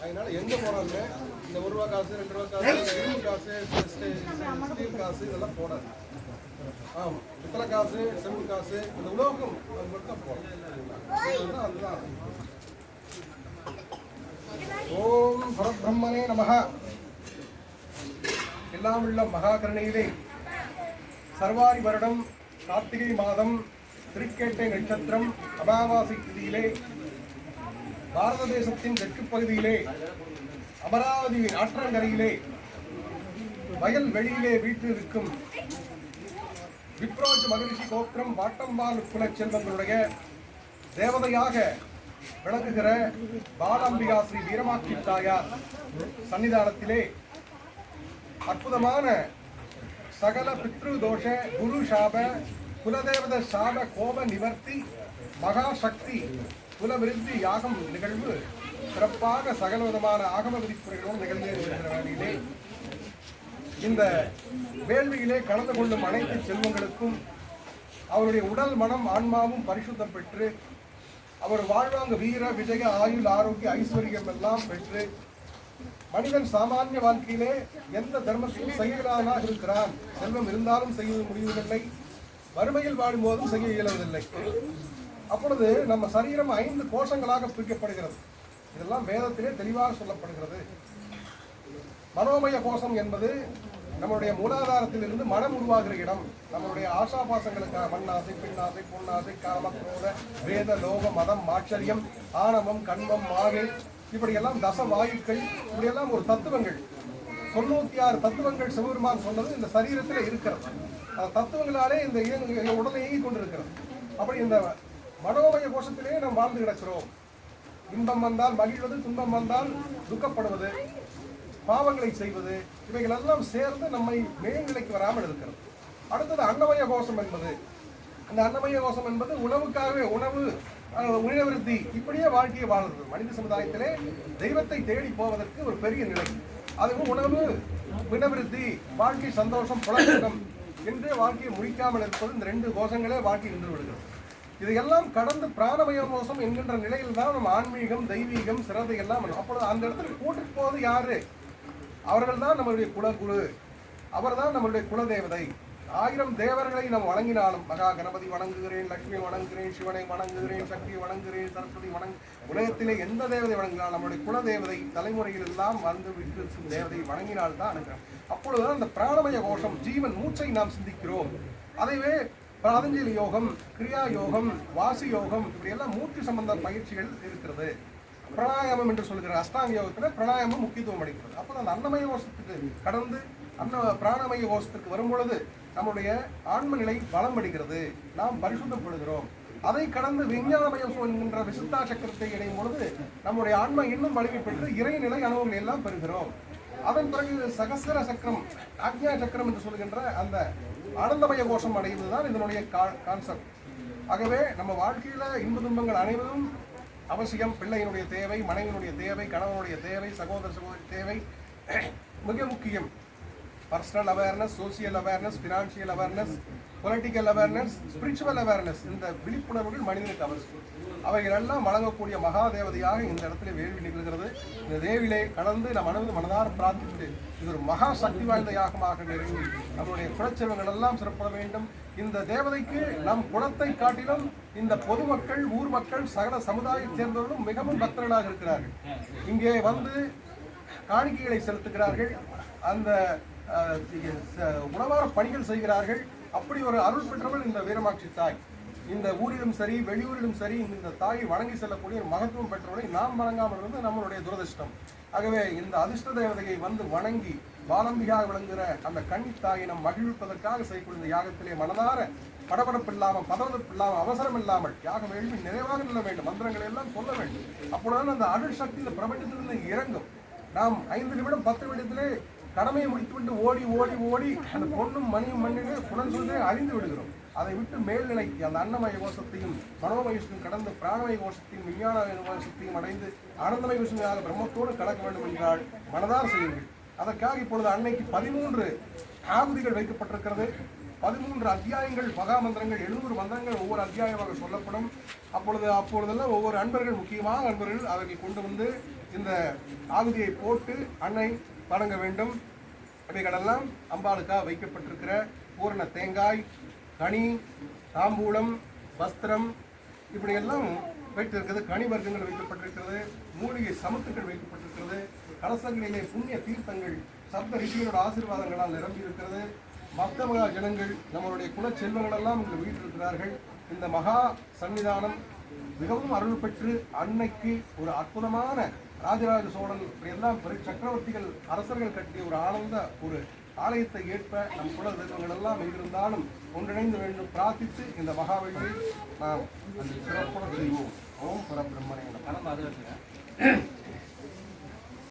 அதனால எங்க போறாங்க? இந்த ஒரு ரூபா காசு ரெண்டு ரூபா காசு இரும்பு காசு ஸ்டீல் காசு இதெல்லாம் போடாது. ஆமா. பித்தளை காசு காசு இந்த உலோகம் அது மட்டும் அதுதான் அதுதான். ஓம் பரபிரம்மனே நமஹ. எல்லாம் உள்ள மகா கருணையிலே சர்வாரி வருடம் கார்த்திகை மாதம் திருக்கேட்டை நட்சத்திரம் அமாவாசை திதியிலே பாரத தேசத்தின் தெற்கு பகுதியிலே அமராவதி ஆற்றங்கரையிலே வயல் வெளியிலே வீற்றிருக்கும் விப்ரோஜ் மகிழ்ச்சி கோத்திரம் வாட்டம்பால் குல செல்வங்களுடைய தேவதையாக விளங்குகிற பாலாம்பிகா ஸ்ரீ வீரமாக்கி தாயார் சன்னிதானத்திலே அற்புதமான சகல பித்ரு தோஷ குரு சாப குலதேவத சாப கோப நிவர்த்தி மகாசக்தி குலவிருத்தி யாகம் நிகழ்வு சிறப்பாக சகல விதமான ஆகம விதிப்புரைகளோடு நிகழ்ந்திருக்கிற வேளையிலே இந்த வேள்வியிலே கலந்து கொள்ளும் அனைத்து செல்வங்களுக்கும் அவருடைய உடல் மனம் ஆன்மாவும் பரிசுத்தம் பெற்று அவர் வாழ்வாங்க வீர விஜய ஆயுள் ஆரோக்கிய ஐஸ்வர்யம் எல்லாம் பெற்று மனிதன் சாமானிய வாழ்க்கையிலே எந்த தர்மத்தையும் செய்யலானாக இருக்கிறான். செல்வம் இருந்தாலும் செய்ய முடிவதில்லை. வறுமையில் வாழும் போதும் செய்ய இயலுவதில்லை அப்பொழுது நம்ம சரீரம் ஐந்து கோஷங்களாக பிரிக்கப்படுகிறது. இதெல்லாம் வேதத்திலே தெளிவாக சொல்லப்படுகிறது. மனோமய கோஷம் என்பது நம்மளுடைய மூலாதாரத்திலிருந்து மனம் உருவாகிற இடம். நம்மளுடைய ஆசாபாசங்களுக்காக மண்ணாசை பெண்ணாசை பொன்னாசை காம குரோத வேத லோக மதம் மாச்சரியம் ஆணவம் கண்மம் மாகை இப்படியெல்லாம் தச வாயுக்கள் இப்படியெல்லாம் ஒரு தத்துவங்கள். தொண்ணூத்தி ஆறு தத்துவங்கள் சிவபெருமான் சொன்னது இந்த சரீரத்தில் இருக்கிறது. அந்த தத்துவங்களாலே இந்த இயங்கு- எங்க உடலை இயங்கிக் கொண்டிருக்கிறது. அப்படி இந்த மனோமய கோஷத்திலே நாம் வாழ்ந்து கிடக்கிறோம். இன்பம் வந்தால் மகிழ்வது துன்பம் வந்தால் துக்கப்படுவது பாவங்களை செய்வது இவைகள் எல்லாம் சேர்ந்து நம்மை மேல்நிலைக்கு வராமல் இருக்கிறது. அடுத்தது அன்னமய கோஷம் என்பது. அந்த அன்னமய கோஷம் என்பது உணவுக்காகவே உணவு அஹ், உணவிருத்தி இப்படியே வாழ்க்கையை வாழ்றது. மனித சமுதாயத்திலே தெய்வத்தை தேடி போவதற்கு ஒரு பெரிய நிலை. அதுவும் உணவு வினவிருத்தி வாழ்க்கை சந்தோஷம் புலக்கம் என்று வாழ்க்கையை முடிக்காமல் இருப்பது இந்த ரெண்டு கோஷங்களே வாழ்க்கை நின்று விடுகிறது. இதையெல்லாம் கடந்து பிராணமய கோஷம் என்கின்ற நிலையில் தான் நம்ம ஆன்மீகம் தெய்வீகம் சிரதை எல்லாம் அப்பொழுது அந்த இடத்துல கூட்டிட்டு போவது யாரு? அவர்கள் தான் நம்மளுடைய குலகுரு. அவர் தான் நம்மளுடைய குலதேவதை. ஆயிரம் தேவர்களை நாம் வணங்கினாலும் மகா கணபதி வணங்குகிறேன் லட்சுமி வணங்குகிறேன் சிவனை வணங்குகிறேன் சக்தியை வணங்குகிறேன் சரஸ்வதி வணங்கு உலகத்திலே எந்த தேவதை வணங்கினாலும் நம்மளுடைய குலதேவதை தலைமுறையில் எல்லாம் வந்து விட்டு தேவதையை வணங்கினால் தான் அனுகிறோம் அப்பொழுதுதான் அந்த பிராணமய கோஷம் ஜீவன் மூச்சை நாம் சிந்திக்கிறோம். அதைவே பிராதஞ்சலி யோகம் கிரியா யோகம் வாசு யோகம் இப்படியெல்லாம் மூச்சு சம்பந்த பயிற்சிகள் இருக்கிறது. பிராணாயாமம் என்று சொல்கிற அஷ்டாங்க யோகத்தில் பிராணாயாமம் முக்கியத்துவம் அளிக்கிறது. அப்போ அந்த அன்னமய கோஷத்துக்கு கடந்து அன்ன பிராணமய கோஷத்திற்கு வரும்பொழுது நம்முடைய ஆன்ம நிலை பலம் அடைகிறது. நாம் பரிசுத்தப்படுகிறோம் அதை கடந்து விஞ்ஞானமயம் என்கின்ற விசுத்தா சக்கரத்தை இணையும் பொழுது நம்முடைய ஆன்மா இன்னும் வலிமை பெற்று இறைநிலை அனுபவங்களை எல்லாம் பெறுகிறோம். அதன் பிறகு சகசர சக்கரம் ஆக்ஞா சக்கரம் என்று சொல்கின்ற அந்த ஆனந்தமய கோஷம் அடைவது தான் இதனுடைய கான்செப்ட் ஆகவே நம்ம வாழ்க்கையில் இன்ப துன்பங்கள் அனைவரும் அவசியம். பிள்ளையினுடைய தேவை மனைவியினுடைய தேவை கணவனுடைய தேவை சகோதர சகோதரி தேவை. மிக முக்கியம். Personal awareness social awareness financial awareness political awareness spiritual awareness இந்த விழிப்புணர்வுகள் மனிதனுக்கு அவசியம். அவைகளெல்லாம் வழங்கக்கூடிய மகா தேவதையாக இந்த இடத்துல வேள்வி நிகழ்கிறது. இந்த தேவிலே கலந்து நம் அனைவரும் மனதார பிரார்த்தித்து இது ஒரு மகா சக்தி வாய்ந்த யாகமாக நெருங்கி நம்முடைய குலச்செல்வங்கள் எல்லாம் சிறப்பட வேண்டும். இந்த தேவதைக்கு நம் குலத்தை காட்டிலும் இந்த பொதுமக்கள் ஊர் மக்கள் சகல சமுதாயத்தைச் சேர்ந்தவர்களும் மிகவும் பக்தர்களாக இருக்கிறார்கள். இங்கே வந்து காணிக்கைகளை செலுத்துகிறார்கள். அந்த ச- உணவார பணிகள் செய்கிறார்கள். அப்படி ஒரு அருள் பெற்றவள் இந்த வீரமாட்சி தாய். இந்த ஊரிலும் சரி வெளியூரிலும் சரி இந்த தாயை வணங்கி செல்லக்கூடிய ஒரு மகத்துவம் பெற்றவளை நாம் வணங்காமல் இருந்து நம்மளுடைய துரதிர்ஷ்டம். ஆகவே இந்த அதிர்ஷ்ட தேவதையை வந்து வணங்கி பாலம்பியாக விளங்குகிற அந்த கன்னித்தாயை நம் மகிழ்விப்பதற்காக செய்யக்கூடிய இந்த யாகத்திலே மனதார படபடப்பு இல்லாமல் பதவதப்பு இல்லாமல் அவசரம் இல்லாமல் யாகம் வேள்வி நிறைவாக நில்ல வேண்டும். மந்திரங்களை எல்லாம் சொல்ல வேண்டும். அப்பொழுதுதான் அந்த அருள் சக்தி இந்த பிரபஞ்சத்திலிருந்து இறங்கும். நாம் ஐந்து நிமிடம் பத்து நிமிடத்திலே கடமையை முடித்துவிட்டு ஓடி ஓடி ஓடி அந்த பொண்ணும் மணியும் மண்ணிலே புலன் சொல்லி அழிந்து விடுகிறோம். அதை விட்டு மேல்நிலை அந்த அன்னமய கோஷத்தையும் மனோமய கோஷத்தையும் கடந்து பிராணமய கோஷத்தையும் விஞ்ஞான கோஷத்தையும் அடைந்து ஆனந்தமய கோஷமாக பிரம்மத்தோடு கலக்க வேண்டும் என்றால் மனதார் செய்யுங்கள். அதற்காக இப்பொழுது அன்னைக்கு பதிமூன்று ஆகுதிகள் வைக்கப்பட்டிருக்கிறது. பதிமூன்று அத்தியாயங்கள் மகா மந்திரங்கள் எழுநூறு மந்திரங்கள் ஒவ்வொரு அத்தியாயமாக சொல்லப்படும். அப்பொழுது அப்பொழுதெல்லாம் ஒவ்வொரு அன்பர்கள் முக்கியமான அன்பர்கள் அவர்கள் கொண்டு வந்து இந்த ஆகுதியை போட்டு அன்னை வணங்க வேண்டும். இவைகளெல்லாம் அம்பாளுக்காக வைக்கப்பட்டிருக்கிற பூரண தேங்காய் கனி தாம்பூலம் வஸ்திரம் இப்படியெல்லாம் வைத்திருக்கிறது. கனி வர்க்கங்கள் வைக்கப்பட்டிருக்கிறது. மூலிகை சமத்துக்கள் வைக்கப்பட்டிருக்கிறது. கலசங்களிலே புண்ணிய தீர்த்தங்கள் சப்த ரிஷிகளோட ஆசீர்வாதங்களால் நிரம்பி இருக்கிறது பக்த மகா ஜனங்கள் நம்மளுடைய குலச்செல்வங்கள் எல்லாம் இங்கு வீட்டிருக்கிறார்கள். இந்த மகா சன்னிதானம் மிகவும் அருள் பெற்று அன்னைக்கு ஒரு அற்புதமான ராஜராஜ சோழன் இப்படியெல்லாம் பெரு சக்கரவர்த்திகள் அரசர்கள் கட்டிய ஒரு ஆனந்த ஒரு ஆலயத்தை ஏற்ப நம் குல தெய்வங்கள் எல்லாம் எங்கிருந்தாலும் ஒன்றிணைந்து வேண்டும் பிரார்த்தித்து இந்த மகாவிழை நாம் அந்த சிறப்புடன் செய்வோம் ஓம் பரபிரம்மனை நமः. பணம்